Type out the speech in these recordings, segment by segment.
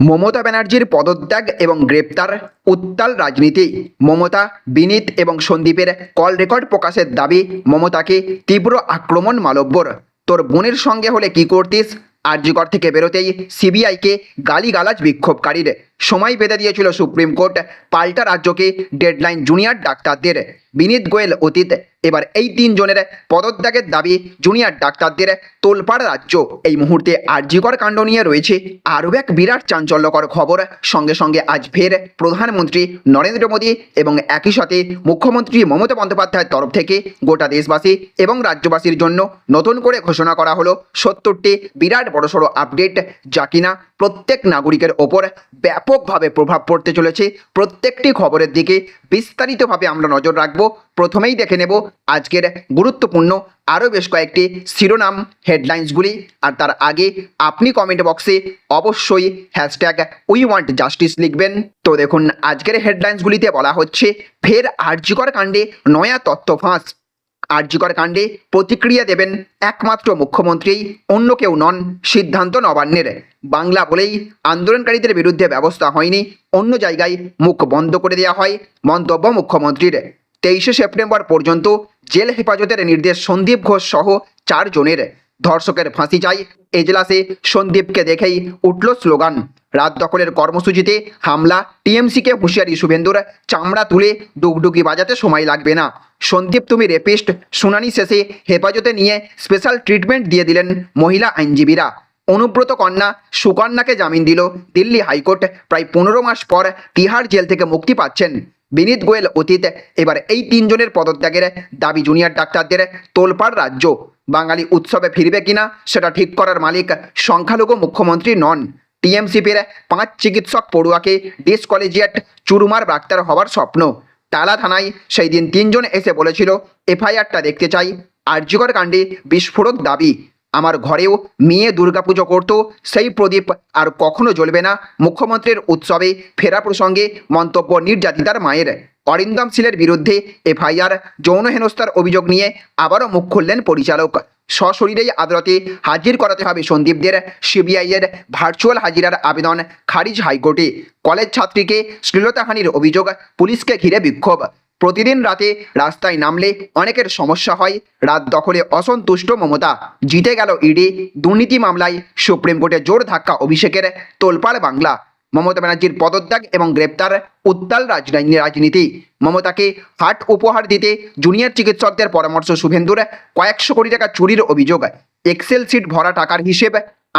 মমতা ব্যানার্জির পদত্যাগ এবং গ্রেপ্তার, উত্তাল রাজনীতি। মমতা, বিনীত এবং সন্দীপের কল রেকর্ড প্রকাশের দাবি মমতাকে তীব্র আক্রমণ মালব্যর। তোর বোনের সঙ্গে হলে কি করতিস? আরজিকর থেকে বেরোতেই সিবিআইকে গালিগালাজ বিক্ষোভকারীর। সময় বেঁধে দিয়েছিল সুপ্রিম কোর্ট। পাল্টা রাজ্যকে ডেডলাইন জুনিয়র ডাক্তারদের। বিনীত গোয়েল অতীত, এবার এই তিনজনের পদত্যাগের দাবি জুনিয়র ডাক্তারদের। তোলপাড় রাজ্য এই মুহূর্তে আরজিকর কাণ্ড নিয়ে রয়েছে। আরও এক বিরাট চাঞ্চল্যকর খবর। সঙ্গে সঙ্গে আজ ফের প্রধানমন্ত্রী নরেন্দ্র মোদী এবং একই সাথে মুখ্যমন্ত্রী মমতা বন্দ্যোপাধ্যায়ের তরফ থেকে গোটা দেশবাসী এবং রাজ্যবাসীর জন্য নতুন করে ঘোষণা করা হলো সত্তরটি বিরাট বড়সড় আপডেট যা কিনা প্রত্যেক নাগরিকের ওপর ব্যাপকভাবে প্রভাব পড়তে চলেছে। প্রত্যেকটি খবরের দিকে বিস্তারিতভাবে আমরা নজর রাখব। প্রথমেই দেখে নেব আজকের গুরুত্বপূর্ণ আরও বেশ কয়েকটি শিরোনাম হেডলাইন্সগুলি। আর তার আগে আপনি কমেন্ট বক্সে অবশ্যই হ্যাশট্যাগ উই ওয়ান্ট জাস্টিস লিখবেন। তো দেখুন, আজকের হেডলাইন্সগুলিতে বলা হচ্ছে, ফের আর্যিকর কাণ্ডে নয়া তথ্য ফাঁস। আর্যিকর কাণ্ডে প্রতিক্রিয়া দেবেন একমাত্র মুখ্যমন্ত্রী, অন্য কেউ নন সিদ্ধান্ত নবান্নের। বাংলা বলেই আন্দোলনকারীদের বিরুদ্ধে ব্যবস্থা হয়নি। অন্য জায়গায় মুখ বন্ধ করে দেওয়া হয় মন্তব্য মুখ্যমন্ত্রীর। তেইশে সেপ্টেম্বর পর্যন্ত জেল হেফাজতের নির্দেশ সন্দীপ ঘোষ সহ চারজনের। ধর্ষকের ফাঁসি চাই এজলাসে সন্দীপকে দেখেই উঠল স্লোগান। রাত দখলের কর্মসূচিতে হামলা, টিএমসিকে হুঁশিয়ারি শুভেন্দুর, চামড়া তুলে ডুগডুগি বাজাতে সময় লাগবে না। সন্দীপ, তুমি রেপিস্ট, শুনানি শেষে হেফাজতে নিয়ে স্পেশাল ট্রিটমেন্ট দিয়ে দিলেন মহিলা আইনজীবীরা। অনুব্রত কন্যা সুকন্যাকে জামিন দিল। দিল্লি হাইকোর্ট প্রায় পনেরো মাস পর তিহার জেল থেকে মুক্তি পাচ্ছেন। বিনীত গোয়েল অতীত, এবার এই তিনজনের পদত্যাগের দাবি জুনিয়র ডাক্তারদের তোলপাড় রাজ্য। বাঙালি উৎসবে ফিরবে কিনা, সেটা ঠিক করার মালিক সংখ্যালঘু মুখ্যমন্ত্রী নন। টিএমসিপির পাঁচ চিকিৎসক পড়ুয়াকে ডিসকলেজিয়েট চুরুমার ডাক্তার হওয়ার স্বপ্ন। টালা থানায় সেই দিন তিনজন এসে বলেছিল, এফআইআরটা দেখতে চাই। আর্যকর কাণ্ডে বিস্ফোরক দাবি। আমার ঘরেও মেয়ে দুর্গাপুজো করত, সেই প্রদীপ আর কখনো জ্বলবে না। মুখ্যমন্ত্রীর উৎসবে ফেরা প্রসঙ্গে মন্তব্য নির্যাতিতার মায়ের। অরিন্দম সিলের বিরুদ্ধে এফআইআর, যৌন হেনস্থার অভিযোগ নিয়ে আবারও মুখ খুললেন পরিচালক। সশরীরেই আদালতে হাজির করাতে হবে সন্দীপদের। সিবিআইয়ের ভার্চুয়াল হাজিরার আবেদন খারিজ হাইকোর্টে। কলেজ ছাত্রীকে শ্লীলতাহানির অভিযোগ, পুলিশকে ঘিরে বিক্ষোভ। প্রতিদিন রাতে রাস্তায় নামলে অনেকের সমস্যা হয়। রাত দখলে অসন্তুষ্ট মমতা। জিতে গেল ইডি। দুর্নীতি মামলায় সুপ্রিম কোর্টে জোর ধাক্কা অভিষেকের তোলপাড় বাংলা। মমতা ব্যানার্জির পদত্যাগ এবং গ্রেপ্তার উত্তাল রাজনীতি। মমতাকে হাট উপহার দিতে জুনিয়র চিকিৎসকদের পরামর্শ শুভেন্দুর কয়েকশো কোটি টাকা চুরির অভিযোগ। এক্সেল সিট ভরা টাকার হিসেব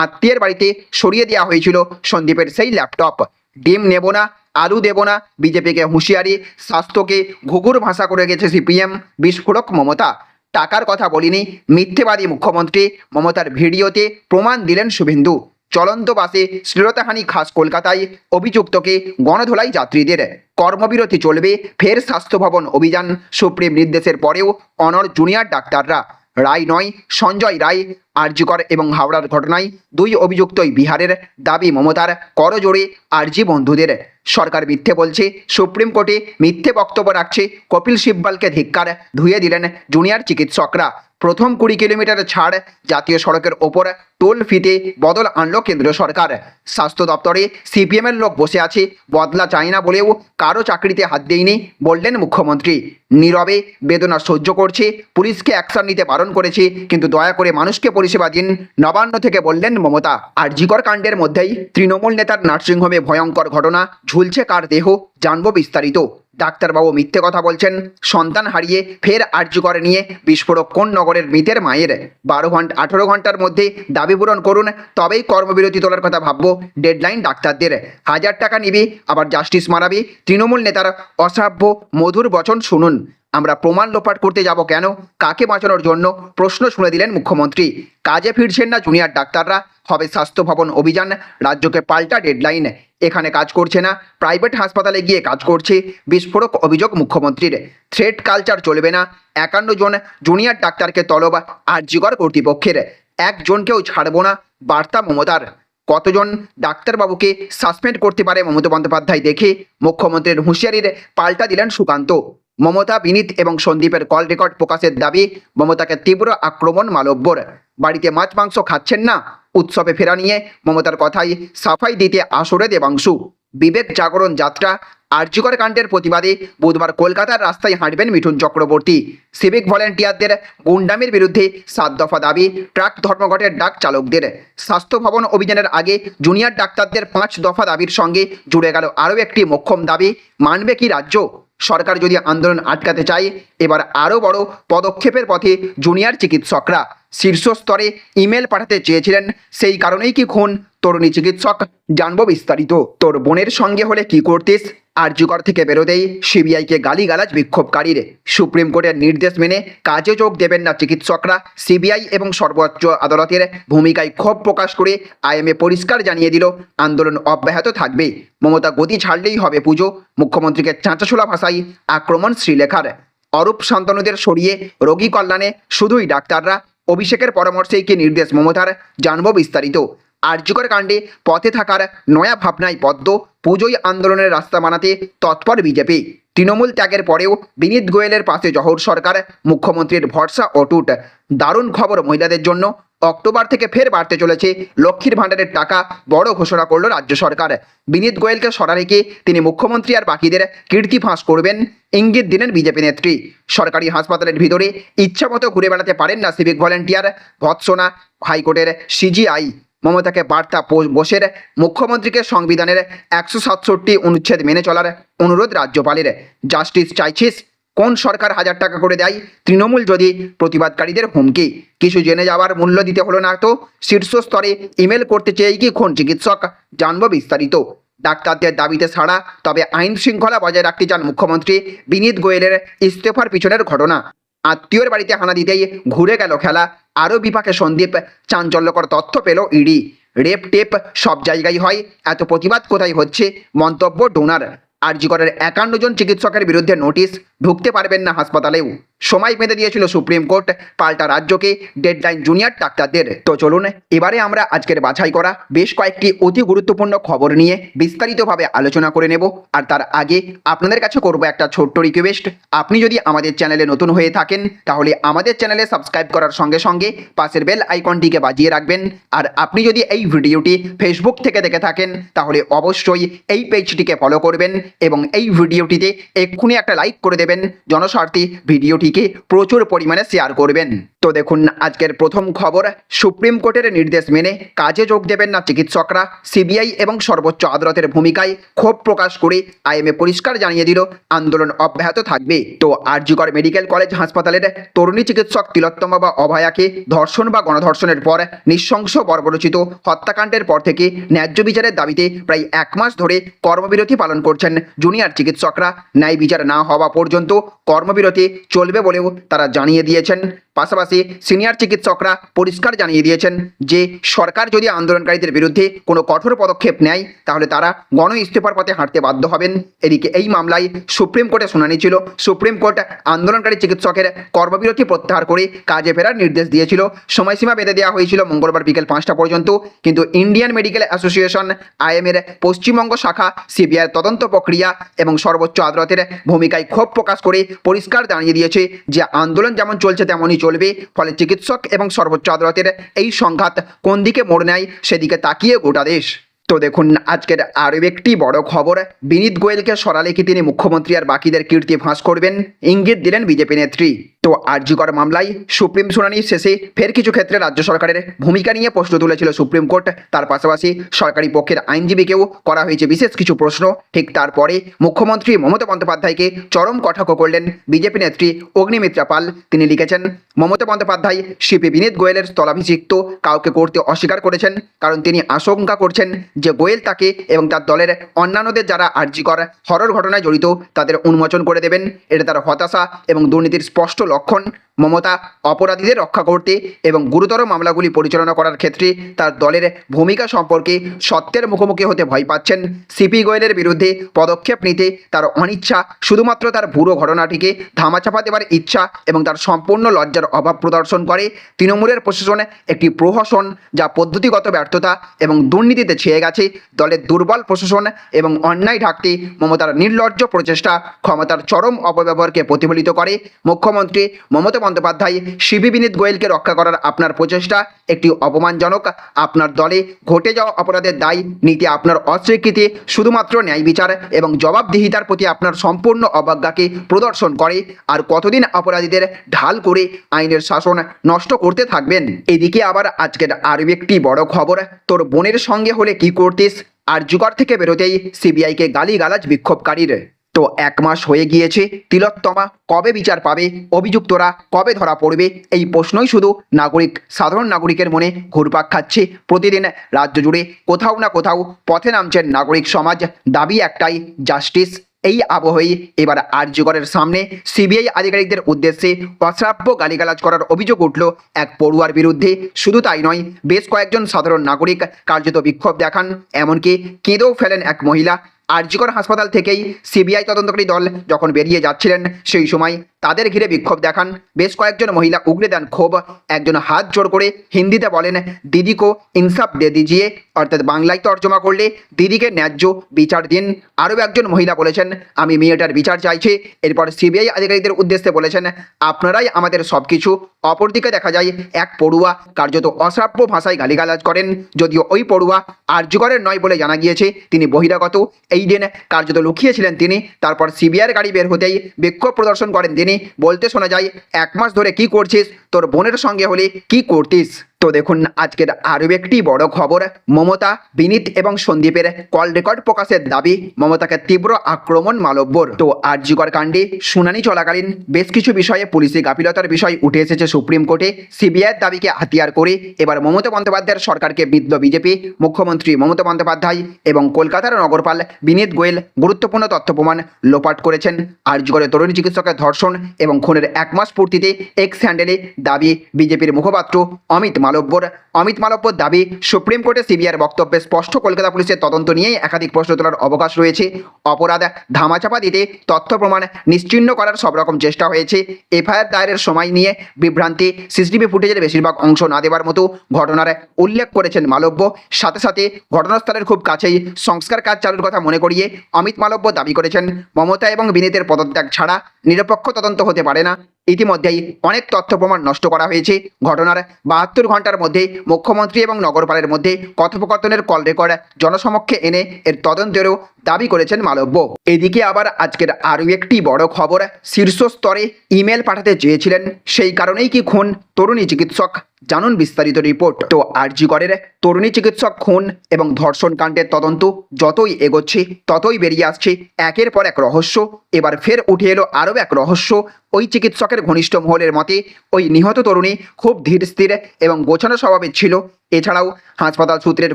আত্মীয়ের বাড়িতে সরিয়ে দেওয়া হয়েছিল সন্দীপের সেই ল্যাপটপ। ডিম নেব না আলু দেব না। বিজেপিকে হুঁশিয়ারি, স্বাস্থ্যকে ঘুঘুর ভাষা করে গেছে সিপিএম বিস্ফোরক মমতা। টাকার কথা বলিনি, মিথ্যেবাদী মুখ্যমন্ত্রী মমতার ভিডিওতে প্রমাণ দিলেন শুভেন্দু। চলন্ত বাসে শ্লীলতাহানি খাস কলকাতায়, অভিযুক্তকে গণধোলাই যাত্রীদের। কর্মবিরতি চলবে, ফের স্বাস্থ্য ভবন অভিযান, সুপ্রিম নির্দেশের পরেও অনর জুনিয়র ডাক্তাররা। রায় নয়, সঞ্জয় রায় আরজিকর এবং হাওড়ার ঘটনায় দুই অভিযুক্তই বিহারের দাবি মমতার করজোড়ে আরজি বন্ধুদের। সরকার মিথ্যে বলছে, সুপ্রিম কোর্টে মিথ্যে বক্তব্য রাখছে কপিল সিব্বালকে ধিক্কার ধুয়ে দিলেন জুনিয়র চিকিৎসকরা। প্রথম কুড়ি কিলোমিটার ছাড় জাতীয় সড়কের ওপর টোল ফিতে বদল আনলো কেন্দ্র সরকার। স্বাস্থ্য দপ্তরে সিপিএমের লোক বসে আছে, বদলা চায় না বলেও কারও চাকরিতে হাত দেয়নি বললেন মুখ্যমন্ত্রী। নীরবে বেদনা সহ্য করছে, পুলিশকে অ্যাকশন নিতে বারণ করেছে, কিন্তু দয়া করে মানুষকে পরিষেবা দিন, নবান্ন থেকে বললেন মমতা। আর জিকর কাণ্ডের মধ্যেই তৃণমূল নেতার নার্সিংহোমে ভয়ঙ্কর ঘটনা, ঝুলছে কার দেহ, জানব বিস্তারিত। ডাক্তারবাবু মিথ্যে কথা বলছেন। সন্তান হারিয়ে ফের আর্যকরে নিয়ে বিস্ফোরক কোন নগরের মৃতের মায়ের বারো ঘণ্টা, আঠেরো ঘণ্টার মধ্যে দাবি পূরণ করুন, তবেই কর্মবিরতি তোলার কথা ভাববো ডেডলাইন ডাক্তারদের। হাজার টাকা নিবি, আবার জাস্টিস মারাবি, তৃণমূল নেতার অসাভ্য মধুর বচন শুনুন। আমরা প্রমাণ লোপাট করতে যাব কেন? কাকে বাঁচানোর জন্য? প্রশ্ন শুনে দিলেন মুখ্যমন্ত্রী। কাজে ফিরছেন না জুনিয়র ডাক্তাররা। হবে স্বাস্থ্য ভবন অভিযান। রাজ্যকে পাল্টা ডেডলাইন এখানে কাজ করছে না। প্রাইভেট হাসপাতালে গিয়ে কাজ করছে। বিস্ফোরক অভিযোগ মুখ্যমন্ত্রীর। থ্রেড কালচার চলবে না। একান্ন জন জুনিয়র ডাক্তারকে তলব আর্যিকর কর্তৃপক্ষের। একজনকেও ছাড়বো না। বার্তা মমতার। কতজন ডাক্তারবাবুকে সাসপেন্ড করতে পারে মমতা বন্দ্যোপাধ্যায় দেখে? মুখ্যমন্ত্রীর হুঁশিয়ারির পাল্টা দিলেন সুকান্ত। মমতা, বিনীত এবং সন্দীপের কল রেকর্ড প্রকাশের দাবি, মমতাকে তীব্র আক্রমণ মালব্যর। বাড়িতে মাছ, মাংস খাচ্ছেন না, উৎসবে ফেরা নিয়ে মমতার কথাই সাফাই দিতে আসরে দেবাংশু। বিবেক জাগরণ যাত্রা আর্যকর কাণ্ডের প্রতিবাদে বুধবার কলকাতার রাস্তায় হাঁটবেন মিঠুন চক্রবর্তী। সিভিক ভলেন্টিয়ারদের গুন্ডামির বিরুদ্ধে সাত দফা দাবি, ট্রাক ধর্মঘটের ডাক চালকদের। স্বাস্থ্য ভবন অভিযানের আগে জুনিয়র ডাক্তারদের পাঁচ দফা দাবির সঙ্গে জুড়ে গেল আরও একটি মোক্ষম দাবি, মানবে কি রাজ্য? সরকার যদি আন্দোলন আটকাতে চায় এবার আরও বড় পদক্ষেপের পথে জুনিয়র চিকিৎসকরা শীর্ষ স্তরে ইমেল পাঠাতে চেয়েছিলেন। সেই কারণেই কি খুন? তরুণী চিকিৎসক, জানব বিস্তারিত। তোর বোনের সঙ্গে হলে কি করতিস? আরজিকর থেকে বেরোতেই সিবিআইকে গালিগালাজ বিক্ষোভকারীর। সুপ্রিম কোর্টের নির্দেশ মেনে কাজে যোগ দেবেন না চিকিৎসকরা। সিবিআই এবং সর্বোচ্চ আদালতের ভূমিকায় ক্ষোভ প্রকাশ করে আইএমএ পরিষ্কার জানিয়ে দিল, আন্দোলন অব্যাহত থাকবে। মমতা গতি ছাড়লেই হবে পুজো। মুখ্যমন্ত্রীকে চাঁচাছোলা ভাষায় আক্রমণ শ্রীলেখার। অরূপ শান্তনুদের সরিয়ে রোগী কল্যাণে শুধুই ডাক্তাররা অভিষেকের পরামর্শেই কি নির্দেশ মমতার জানব বিস্তারিত। আর্যকর কাণ্ডে পথে থাকার নয়া ভাবনায় পদ্ম পুজোই আন্দোলনের রাস্তা বানাতে তৎপর বিজেপি। তৃণমূল ত্যাগের পরেও বিনীত গোয়েলের পাশে জহর সরকার, মুখ্যমন্ত্রীর ভরসা অটুট। দারুণ খবর মহিলাদের জন্য অক্টোবর থেকে ফের বাড়তে চলেছে। লক্ষ্মীর ভাণ্ডারের টাকা বড় ঘোষণা করল রাজ্য সরকার। বিনীত গোয়েলকে সরা রেখে তিনি মুখ্যমন্ত্রী আর বাকিদের কীর্তি ফাঁস করবেন ইঙ্গিত দিলেন বিজেপি নেত্রী। সরকারি হাসপাতালের ভিতরে ইচ্ছামতো ঘুরে বেড়াতে পারেন না সিভিক ভলেন্টিয়ার ভৎসনা হাইকোর্টের সিজিআই। মমতাকে বার্তা বোসের মুখ্যমন্ত্রীকে সংবিধানের একশো সাতষট্টি অনুচ্ছেদ মেনে চলার অনুরোধ রাজ্যপালের। জাস্টিস চাইছিস কোন সরকার হাজার টাকা করে দেয়? তৃণমূল যদি প্রতিবাদকারীদের হুমকি, কিছু জেনে যাওয়ার মূল্য দিতে হলো না তো? শীর্ষ স্তরে ইমেল করতে চেয়েই কি খুন চিকিৎসক? জানব বিস্তারিত। ডাক্তারদের দাবিতে ছাড়া তবে আইন শৃঙ্খলা বজায় রাখতে চান মুখ্যমন্ত্রী বিনীত গোয়েলের ইস্তফার পিছনের ঘটনা। আত্মীয়র বাড়িতে হানা দিতেই ঘুরে গেল খেলা। আরও বিপাকে সন্দীপ, চাঞ্চল্যকর তথ্য পেল ইডি। রেপ টেপ সব জায়গায় হয়। এত প্রতিবাদ কোথায় হচ্ছে? মন্তব্য ডোনার। আরজিকরের একান্ন জন চিকিৎসকের বিরুদ্ধে নোটিশ ঢুকতে পারবেন না হাসপাতালেও। সময় বেঁধে দিয়েছিল সুপ্রিম কোর্ট, পাল্টা রাজ্যকে ডেডলাইন জুনিয়র ডাক্তারদের। তো চলুন, এবারে আমরা আজকের বাছাই করা বেশ কয়েকটি অতি গুরুত্বপূর্ণ খবর নিয়ে বিস্তারিতভাবে আলোচনা করে নেব। আর তার আগে আপনাদের কাছে করব একটা ছোট্ট রিকোয়েস্ট আপনি যদি আমাদের চ্যানেলে নতুন হয়ে থাকেন, তাহলে আমাদের চ্যানেলে সাবস্ক্রাইব করার সঙ্গে সঙ্গে পাশের বেল আইকনটিকে বাজিয়ে রাখবেন। আর আপনি যদি এই ভিডিওটি ফেসবুক থেকে দেখে থাকেন, তাহলে অবশ্যই এই পেজটিকে ফলো করবেন। এবং এই ভিডিওটিতে এক্ষুনি একটা লাইক করে দেবেন। জনস্বার্থে ভিডিওটিকে প্রচুর পরিমাণে শেয়ার করবেন। তো দেখুন, আজকের প্রথম খবর, সুপ্রিম কোর্টের নির্দেশ মেনে কাজে যোগ দেবেন না চিকিৎসকরা। সিবিআই এবং সর্বোচ্চ আদালতের ভূমিকায় ক্ষোভ প্রকাশ করে আইএমএ পরিষ্কার জানিয়ে দিল, আন্দোলন অব্যাহত থাকবে। তো আরজিকর মেডিকেল কলেজ হাসপাতালের তরুণী চিকিৎসক তিলোত্তমা বা অভয়াকে ধর্ষণ বা গণধর্ষণের পর নৃশংস বর্বরচিত হত্যাকাণ্ডের পর থেকে ন্যায্য বিচারের দাবিতে প্রায় এক মাস ধরে কর্মবিরতি পালন করছেন জুনিয়র চিকিৎসকরা ন্যায় বিচার না হওয়া পর্যন্ত কর্মবিরতি চলবে বলেও তারা জানিয়ে দিয়েছেন। পাশাপাশি সিনিয়র চিকিৎসকরা পরিষ্কার জানিয়ে দিয়েছেন যে, সরকার যদি আন্দোলনকারীদের বিরুদ্ধে কোনো কঠোর পদক্ষেপ নেয়, তাহলে তারা গণ ইস্তফার পথে হাঁটতে বাধ্য হবেন। এদিকে এই মামলায় সুপ্রিম কোর্টে শুনানি ছিল। সুপ্রিম কোর্ট আন্দোলনকারী চিকিৎসকের কর্মবিরতি প্রত্যাহার করে কাজে ফেরার নির্দেশ দিয়েছিল। সময়সীমা বেঁধে দেওয়া হয়েছিল মঙ্গলবার বিকেল পাঁচটা পর্যন্ত। কিন্তু ইন্ডিয়ান মেডিকেল অ্যাসোসিয়েশন আইএমের পশ্চিমবঙ্গ শাখা সিবিআই তদন্ত প্রক্রিয়া এবং সর্বোচ্চ আদালতের ভূমিকায় ক্ষোভ প্রকাশ করে পরিষ্কার জানিয়ে দিয়েছে যে, আন্দোলন যেমন চলছে তেমনই চলবে, ফলে চিকিৎসক এবং সর্বোচ্চ আদালতের এই সংঘাত কোন দিকে মোড় নেয় সেদিকে তাকিয়ে গোটা দেশ। তো দেখুন, আজকের আরও একটি বড় খবর। বিনীত গোয়েলকে সরালে কি তিনি মুখ্যমন্ত্রী আর বাকিদের কীর্তি ফাঁস করবেন? ইঙ্গিত দিলেন বিজেপি নেত্রী। তো আরজিকর মামলায় সুপ্রিম শুনানি শেষে ফের কিছু ক্ষেত্রে রাজ্য সরকারের ভূমিকা নিয়ে প্রশ্ন তুলেছিল সুপ্রিম কোর্ট। তার পাশাপাশি সরকারি পক্ষের আইনজীবীকেও করা হয়েছে বিশেষ কিছু প্রশ্ন। ঠিক তারপরে মুখ্যমন্ত্রী মমতা বন্দ্যোপাধ্যায়কে চরম কটাক্ষ করলেন বিজেপি নেত্রী অগ্নিমিত্রা পাল। তিনি লিখেছেন, মমতা বন্দ্যোপাধ্যায়, শিপি বিনীত গোয়েলের স্থলাভিষিক্ত, কাউকে করতে অস্বীকার করেছেন, কারণ তিনি আশঙ্কা করছেন যে গোয়েল তাকে এবং তার দলের অন্যান্যদের যারা আর্জিকর হরর ঘটনায় জড়িত, তাদের উন্মোচন করে দেবেন। এটা তার হতাশা এবং দুর্নীতির স্পষ্ট লক্ষণ, মমতা অপরাধীদের রক্ষা করতে এবং গুরুতর মামলাগুলি পরিচালনা করার ক্ষেত্রে তার দলের ভূমিকা সম্পর্কে সত্যের মুখোমুখি হতে ভয় পাচ্ছেন। সিপি গোয়েলের বিরুদ্ধে পদক্ষেপ নিতে তার অনিচ্ছা, শুধুমাত্র তার বুড়ো ঘটনাটিকে ধামাচাপা দেবার ইচ্ছা এবং তার সম্পূর্ণ লজ্জার অভাব প্রদর্শন করে তৃণমূলের প্রশাসনে একটি প্রহসন যা পদ্ধতিগত ব্যর্থতা এবং দুর্নীতিতে ছেয়ে গেছে। দলের দুর্বল প্রশাসন এবং অন্যায় ঢাকতে মমতার নির্লজ্জ প্রচেষ্টা ক্ষমতার চরম অপব্যবহারকে প্রতিফলিত করে। মুখ্যমন্ত্রী মুখ্যমন্ত্রী মমতা বন্দ্যোপাধ্যায়, শিবি বিনীত গোয়েলকে রক্ষা করার আপনার প্রচেষ্টা একটি অপমানজনক। আপনার দলে ঘটে যাওয়া অপরাধের দায়, নীতি আপনার অস্বীকৃতি, শুধুমাত্র ন্যায় বিচার এবং জবাবদিহিতার প্রতি আপনার সম্পূর্ণ অবজ্ঞাকে প্রদর্শন করে আর কতদিন অপরাধীদের ঢাল করে আইনের শাসন নষ্ট করতে থাকবেন? এদিকে আবার আজকের আরও একটি বড় খবর, তোর বোনের সঙ্গে হলে কি করতিস? আর জুগার থেকে বেরোতেই সিবিআইকে গালিগালাজ বিক্ষোভকারীর। তো এক মাস হয়ে গিয়েছে। তিলোত্তমা কবে বিচার পাবে? অভিযুক্তরা কবে ধরা পড়বে? এই প্রশ্নই শুধু নাগরিক, সাধারণ নাগরিকের মনে ঘুরপাক খাচ্ছে। প্রতিদিন রাজ্য জুড়ে কোথাও না কোথাও পথে নামছেন নাগরিক সমাজ। দাবি একটাই জাস্টিস এই আবহেই এবার আরজিগরের সামনে সিবিআই আধিকারিকদের উদ্দেশ্যে অশ্রাব্য গালিগালাজ করার অভিযোগ উঠল এক পড়ুয়ার বিরুদ্ধে। শুধু তাই নয়, বেশ কয়েকজন সাধারণ নাগরিক কার্যত বিক্ষোভ দেখান। এমনকি কেঁদেও ফেলেন এক মহিলা। আরজিকর হাসপাতাল থেকেই সিবিআই তদন্তকারী দল যখন বেরিয়ে যাচ্ছিলেন সেই সময় তাদের ঘিরে বিক্ষোভ দেখান। বেশ কয়েকজন মহিলা উগড়ে দেন ক্ষোভ। একজন হাত জোর করে হিন্দিতে বলেন দিদি কো ইনসাফ দে দিজিয়ে। অর্থাৎ বাংলায় তর্জমা করলে দিদিকে ন্যায্য বিচার দিন। আরও একজন মহিলা বলেছেন, আমি মেয়েটার বিচার চাইছি। এরপর সিবিআই আধিকারিকদের উদ্দেশ্যে বলেছেন, আপনারাই আমাদের সব কিছু অপরদিকে দেখা যায়। এক পড়ুয়া কার্যত অশ্রাব্য ভাষায় গালিগালাজ করেন। যদিও ওই পড়ুয়া আর্যগরের নয় বলে জানা গিয়েছে, তিনি বহিরাগত। এই দিন কার্যত লুকিয়েছিলেন তিনি। তারপর সিবিআইয়ের গাড়ি বের হতেই বিক্ষোভ প্রদর্শন করেন তিনি। বলতে শোনা যায় এক মাস ধরে কি করছিস? তোর বোনের সঙ্গে হলে কি করতিস? তো দেখুন, আজকের আরও একটি বড় খবর। মমতা, বিনীত এবং সন্দীপের কল রেকর্ড প্রকাশের দাবি, মমতাকে তীব্র আক্রমণ মালব্যর। তো আরজিকর কাণ্ডে শুনানি চলাকালীন বেশ কিছু বিষয়ে পুলিশি গাফিলতার বিষয় উঠে এসেছে সুপ্রিম কোর্টে। সিবিআইয়ের দাবিকে হাতিয়ার করে এবার মমতা বন্দ্যোপাধ্যায়ের সরকারকে বিদ্ধ বিজেপি, মুখ্যমন্ত্রী মমতা বন্দ্যোপাধ্যায় এবং কলকাতার নগরপাল বিনীত গোয়েল গুরুত্বপূর্ণ তথ্য প্রমাণ লোপাট করেছেন। আরজিকরে তরুণী চিকিৎসকের ধর্ষণ এবং খুনের এক মাস পূর্তিতে এক্স হ্যান্ডেলে দাবি বিজেপির মুখপাত্র অমিত মালব্যর, অমিত মালব্যর দাবি, সুপ্রিম কোর্টে সিবিআইয়ের বক্তব্যে স্পষ্ট, কলকাতা পুলিশের তদন্ত নিয়েই একাধিক প্রশ্ন তোলার অবকাশ রয়েছে। অপরাধ ধামাচাপা দিতে তথ্য প্রমাণ নিশ্চিহ্ন করার সব রকম চেষ্টা হয়েছে। এফআইআর দায়েরের সময় নিয়ে বিভ্রান্তি, সিসিটিভি ফুটেজের বেশিরভাগ অংশ না দেওয়ার মতো ঘটনার উল্লেখ করেছেন মালব্য। সাথে সাথে ঘটনাস্থলের খুব কাছেই সংস্কার কাজ চালুর কথা মনে করিয়ে অমিত মালব্য দাবি করেছেন, মমতা এবং বিনীতের পদত্যাগ ছাড়া নিরপেক্ষ তদন্ত হতে পারে না। ইতিমধ্যেই অনেক তথ্য প্রমাণ নষ্ট করা হয়েছে। ঘটনার বাহাত্তর ঘণ্টার মধ্যে মুখ্যমন্ত্রী এবং নগরপালের মধ্যে কথোপকথনের কল রেকর্ড জনসমক্ষে এনে এর তদন্তেরও দাবি করেছেন মালব্য। এদিকে আবার আজকের আরও একটি বড় খবর, শীর্ষ স্তরে ইমেল পাঠাতে চেয়েছিলেন। সেই কারণেই কি খুন, তরুণী চিকিৎসক জানুন বিস্তারিত রিপোর্ট। তো আরজিগড়ের তরুণী চিকিৎসক খুন এবং ধর্ষণ কাণ্ডের তদন্ত যতই এগোচ্ছে, ততই বেরিয়ে আসছে একের পর এক রহস্য। এবার ফের উঠে এলো আরও এক রহস্য। ওই চিকিৎসকের ঘনিষ্ঠ মহলের মতে, ওই নিহত তরুণী খুব ধীর স্থির এবং গোছানো স্বভাবের ছিল। এছাড়াও হাসপাতাল সূত্রের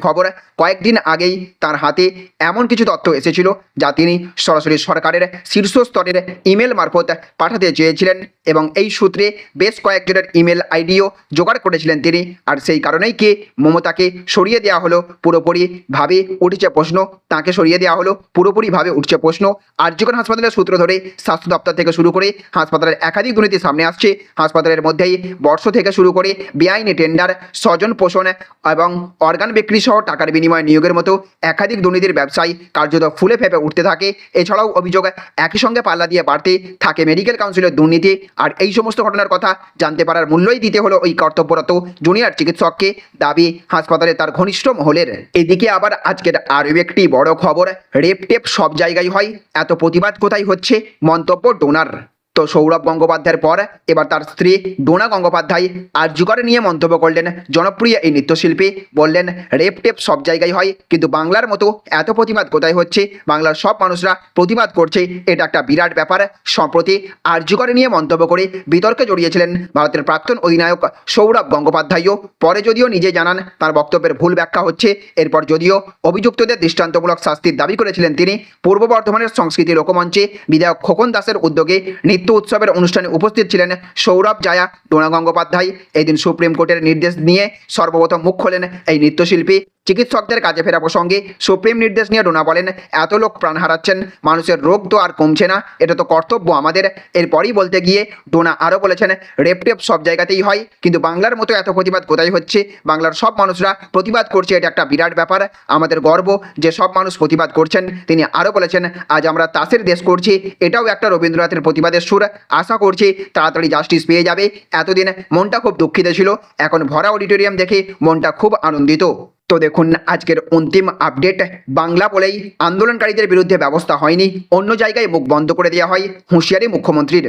খবর, কয়েকদিন আগেই তার হাতে এমন কিছু তথ্য এসেছিল যা তিনি সরাসরি সরকারের শীর্ষ স্তরের ইমেল মারফত পাঠাতে চেয়েছিলেন এবং এই সূত্রে বেশ কয়েকজনের ইমেল আইডিও জোগাড় করেছিলেন তিনি। আর সেই কারণেই কি মমতাকে সরিয়ে দেওয়া হলো পুরোপুরিভাবে উঠছে প্রশ্ন? তাকে সরিয়ে দেওয়া হলো পুরোপুরিভাবে উঠছে প্রশ্ন? আর্যকন হাসপাতালের সূত্র ধরে স্বাস্থ্য দপ্তর থেকে শুরু করে হাসপাতালের একাধিক দুর্নীতি সামনে আসছে। হাসপাতালের মধ্যেই বর্ষ থেকে শুরু করে বেআইনি টেন্ডার, স্বজন পোষণ এবং অর্গান বিক্রি সহ টাকার বিনিময়ে নিয়োগের মতো একাধিক দুর্নীতির ব্যবসায় কার্যত ফুলে ফেপে উঠতে থাকে। এছাড়াও অভিযোগ একই সঙ্গে পাল্লা দিয়ে বাড়তে থাকে মেডিকেল কাউন্সিলের দুর্নীতি। আর এই সমস্ত ঘটনার কথা জানতে পারার মূল্যই দিতে হলো ওই কর্তব্যরত জুনিয়র চিকিৎসককে। দাবি, হাসপাতালে তার ঘনিষ্ঠ মহলের। এদিকে আবার আজকের আরও একটি বড় খবর, রেপ টেপ সব জায়গায় হয়। এত প্রতিবাদ কোথায় হচ্ছে? মন্তব্য ডোনার। তো সৌরভ গঙ্গোপাধ্যায়ের পর এবার তার স্ত্রী ডোনা গঙ্গোপাধ্যায় আর্যকরে নিয়ে মন্তব্য করলেন। জনপ্রিয় এই নৃত্যশিল্পী বললেন, রেপ টেপ সব জায়গায় হয়, কিন্তু বাংলার মতো এত প্রতিবাদ কোথায় হচ্ছে? বাংলার সব মানুষরা প্রতিবাদ করছে, এটা একটা বিরাট ব্যাপার। সম্প্রতি আর্যকরে নিয়ে মন্তব্য করে বিতর্কে জড়িয়েছিলেন ভারতের প্রাক্তন অধিনায়ক সৌরভ গঙ্গোপাধ্যায়ও। পরে যদিও নিজে জানান, তার বক্তব্যের ভুল ব্যাখ্যা হচ্ছে, এরপর যদিও অভিযুক্তদের দৃষ্টান্তমূলক শাস্তির দাবি করেছিলেন তিনি। পূর্ব বর্ধমানের সংস্কৃতি লোকমঞ্চে বিধায়ক খোকন দাসের উদ্যোগে নৃত্য উৎসবের অনুষ্ঠানে উপস্থিত ছিলেন সৌরভ জায়া, ডোনা গঙ্গোপাধ্যায়। এই দিন সুপ্রিম কোর্টের নির্দেশ নিয়ে সর্বপ্রথম মুখ খোলেন এই নৃত্যশিল্পী। চিকিৎসকদের কাজে ফেরা প্রসঙ্গে সুপ্রিম নির্দেশ নিয়ে ডোনা বলেন, এত লোক প্রাণ হারাচ্ছেন, মানুষের রোগ তো আর কমছে না, এটা তো কর্তব্য আমাদের। এরপরই বলতে গিয়ে ডোনা আরও বলেছেন, রেপ টেপ সব জায়গাতেই হয়, কিন্তু বাংলার মতো এত প্রতিবাদ কোথায় হচ্ছে? বাংলার সব মানুষরা প্রতিবাদ করছে, এটা একটা বিরাট ব্যাপার। আমাদের গর্ব যে সব মানুষ প্রতিবাদ করছেন। তিনি আরও বলেছেন, আজ আমরা তাসের দেশ করছি, এটাও একটা রবীন্দ্রনাথের প্রতিবাদের সুর আশা করছি তাড়াতাড়ি জাস্টিস পেয়ে যাবে। এতদিন মনটা খুব দুঃখিত ছিল, এখন ভরা অডিটোরিয়াম দেখে মনটা খুব আনন্দিত। তো দেখুন, আজকের অন্তিম আপডেট বাংলা বলেই আন্দোলনকারীদের বিরুদ্ধে ব্যবস্থা হয়নি, অন্য জায়গায় মুখ বন্ধ করে দেওয়া হয়, হুঁশিয়ারি মুখ্যমন্ত্রীর।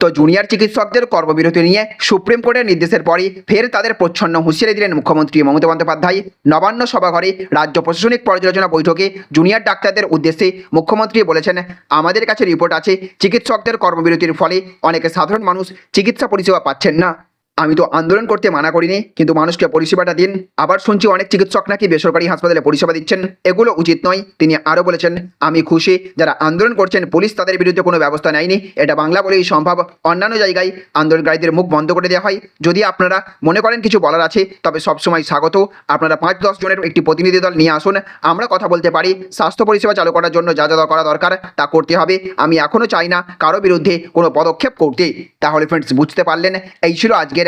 তো জুনিয়র চিকিৎসকদের কর্মবিরতি নিয়ে সুপ্রিম কোর্টের নির্দেশের পরই ফের তাদের প্রচ্ছন্ন হুঁশিয়ারি দিলেন মুখ্যমন্ত্রী মমতা বন্দ্যোপাধ্যায়। নবান্ন সভাঘরে রাজ্য প্রশাসনিক পর্যালোচনা বৈঠকে জুনিয়র ডাক্তারদের উদ্দেশ্যে মুখ্যমন্ত্রী বলেছেন, আমাদের কাছে রিপোর্ট আছে, চিকিৎসকদের কর্মবিরতির ফলে অনেকে সাধারণ মানুষ চিকিৎসা পরিষেবা পাচ্ছেন না। আমি তো আন্দোলন করতে মানা করিনি, কিন্তু মানুষকে পরিষেবাটা দিন। আবার শুনছি অনেক চিকিৎসক নাকি বেসরকারি হাসপাতালে পরিষেবা দিচ্ছেন। এগুলো উচিত নয়, তিনি আরও বলেছেন, আমি খুশি, যারা আন্দোলন করছেন, পুলিশ তাদের বিরুদ্ধে কোনো ব্যবস্থা নেয়নি। এটা বাংলা বলেই সম্ভব। অন্যান্য জায়গায় আন্দোলনকারীদের মুখ বন্ধ করে দেওয়া হয়। যদি আপনারা মনে করেন কিছু বলার আছে, তবে সবসময় স্বাগত। আপনারা পাঁচ দশ জনের একটি প্রতিনিধি দল নিয়ে আসুন। আমরা কথা বলতে পারি। স্বাস্থ্য পরিষেবা চালু করার জন্য যা যা করা দরকার, তা করতে হবে। আমি এখনও চাই না কারও বিরুদ্ধে কোনো পদক্ষেপ করতে। তাহলে ফ্রেন্ডস বুঝতে পারলেন, এই ছিল আজকের